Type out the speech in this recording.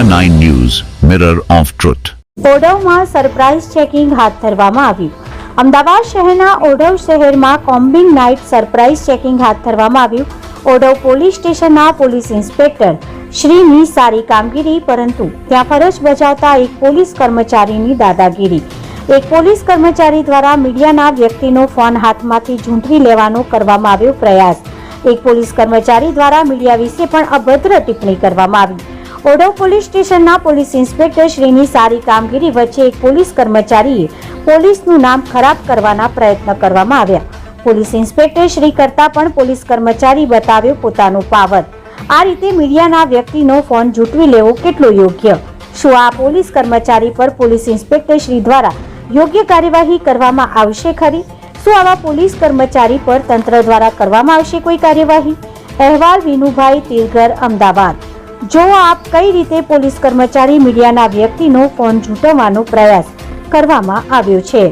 9 news mirror of Truth ઓઢવમાં surprise checking હાથ ધરવામાં આવ્યું. અમદાવાદ શહેરના ઓઢવ શહેરમાં કોમ્બિંગ નાઇટ સરપ્રાઇઝ ચેકિંગ હાથ ધરવામાં આવ્યું. ઓઢવ પોલીસ સ્ટેશનના પોલીસ ઇન્સ્પેક્ટર શ્રીની સારી કામગીરી, પરંતુ ત્યાં ફરજ બજાવતા એક પોલીસ કર્મચારીની દાદાગીરી. એક પોલીસ કર્મચારી દ્વારા મીડિયાના વ્યક્તિનો ફોન હાથમાંથી ઝૂંટવી લેવાનો કરવામાં આવ્યો પ્રયાસ. એક પોલીસ કર્મચારી દ્વારા મીડિયા વિશે પણ અભદ્ર ટિપ્પણી કરવામાં આવી. ઓઢવ પોલીસ સ્ટેશનના પોલીસ ઇન્સ્પેક્ટર શ્રીની સારી કામગીરી વચ્ચે એક પોલીસ કર્મચારીએ પોલીસનું નામ ખરાબ કરવાના પ્રયત્ન કરવામાં આવ્યા. પોલીસ ઇન્સ્પેક્ટર શ્રી કરતા પણ પોલીસ કર્મચારી બતાવ્યો પોતાનો પાવર. આ રીતે મીડિયાના વ્યક્તિનો ફોન જૂટવી લેવો કેટલો યોગ્ય? શું આ પોલીસ કર્મચારી પર પોલીસ ઇન્સ્પેક્ટર શ્રી દ્વારા યોગ્ય કાર્યવાહી કરવામાં આવશે ખરી? શું આવા પોલીસ કર્મચારી પર તંત્ર દ્વારા કરવામાં આવશે કોઈ કાર્યવાહી? અહેવાલ વિનુભાઈ તીરગર અમદાવાદ. જો આપ કઈ રીતે પોલીસ કર્મચારી મીડિયાના વ્યક્તિનો ફોન ઝૂંટવવાનો પ્રયાસ કરવામાં આવ્યો છે?